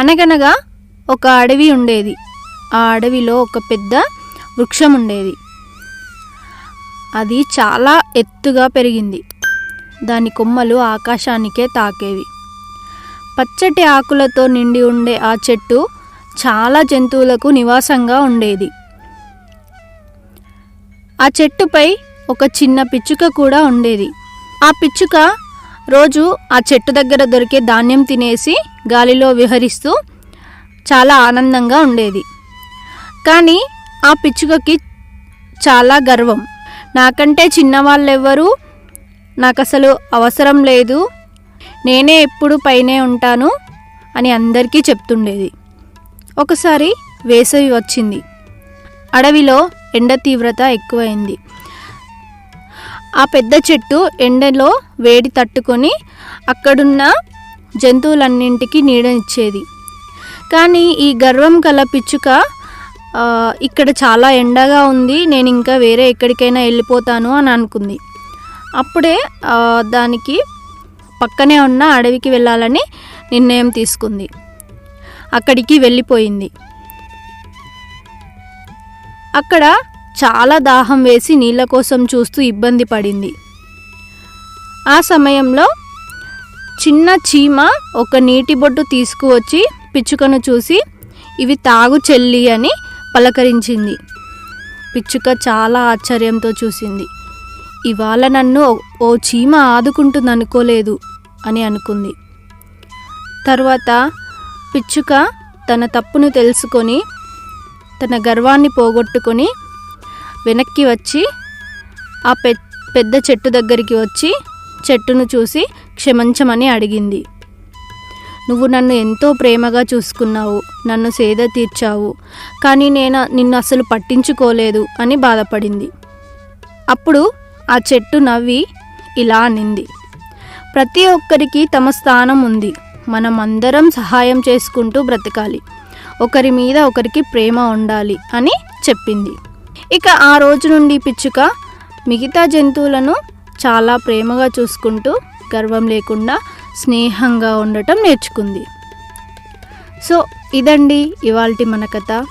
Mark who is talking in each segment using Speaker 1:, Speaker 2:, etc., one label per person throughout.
Speaker 1: అనగనగా ఒక అడవి ఉండేది. ఆ అడవిలో ఒక పెద్ద వృక్షం ఉండేది. అది చాలా ఎత్తుగా పెరిగింది. దాని కొమ్మలు ఆకాశానికే తాకేవి. పచ్చటి ఆకులతో నిండి ఉండే ఆ చెట్టు చాలా జంతువులకు నివాసంగా ఉండేది. ఆ చెట్టుపై ఒక చిన్న పిచ్చుక కూడా ఉండేది. ఆ పిచ్చుక రోజు ఆ చెట్టు దగ్గర దొరికే ధాన్యం తినేసి గాలిలో విహరిస్తూ చాలా ఆనందంగా ఉండేది. కానీ ఆ పిచ్చుకకి చాలా గర్వం. నాకంటే చిన్నవాళ్ళెవ్వరూ నాకు అసలు అవసరం లేదు. నేనే ఎప్పుడు పైనే ఉంటాను అని అందరికీ చెప్తుండేది. ఒకసారి వేసవి వచ్చింది. అడవిలో ఎండ తీవ్రత ఎక్కువైంది. ఆ పెద్ద చెట్టు ఎండలో వేడి తట్టుకొని అక్కడున్న జంతువులన్నింటికి నీడనిచ్చేది కానీ ఈ గర్వం గల పిచ్చుక ఇక్కడ చాలా ఎండగా ఉంది నేను ఇంకా వేరే ఎక్కడికైనా వెళ్ళిపోతాను అని అనుకుంది. అప్పుడే దానికి పక్కనే ఉన్న అడవికి వెళ్ళాలని నిర్ణయం తీసుకుంది. అక్కడికి వెళ్ళిపోయింది. అక్కడ చాలా దాహం వేసి నీళ్ళ కోసం చూస్తూ ఇబ్బంది పడింది. ఆ సమయంలో చిన్న చీమ ఒక నీటి బొట్టు తీసుకువచ్చి పిచ్చుకను చూసి ఇవి తాగు చెల్లి అని పలకరించింది. పిచ్చుక చాలా ఆశ్చర్యంతో చూసింది. ఇవాళ నన్ను ఓ- చీమ ఆదుకుంటుంది అనుకోలేదు అని అనుకుంది. తర్వాత పిచ్చుక తన తప్పును తెలుసుకొని తన గర్వాన్ని పోగొట్టుకొని వెనక్కి వచ్చి ఆ పె పెద్ద చెట్టు దగ్గరికి వచ్చి చెట్టును చూసి క్షమించమని అడిగింది. నువ్వు నన్ను ఎంతో ప్రేమగా చూసుకున్నావు నన్ను సేద తీర్చావు కానీ నేను నిన్ను అసలు పట్టించుకోలేదు అని బాధపడింది. అప్పుడు ఆ చెట్టు నవ్వి ఇలా అనింది. ప్రతి ఒక్కరికి తమ స్థానం ఉంది. మనం అందరం సహాయం చేసుకుంటూ బ్రతకాలి. ఒకరి మీద ఒకరికి ప్రేమ ఉండాలి అని చెప్పింది. ఇక ఆ రోజు నుండి పిచ్చుక మిగతా జంతువులను చాలా ప్రేమగా చూసుకుంటూ గర్వం లేకుండా స్నేహంగా ఉండటం నేర్చుకుంది. సో ఇదండి ఇవాల్టి మన కథ.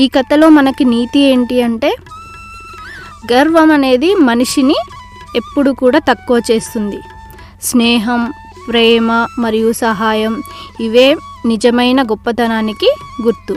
Speaker 1: ఈ కథలో మనకి నీతి ఏంటి అంటే గర్వం అనేది మనిషిని ఎప్పుడు కూడా తక్కువ చేస్తుంది. స్నేహం ప్రేమ మరియు సహాయం ఇవే నిజమైన గొప్పతనానికి గుర్తు.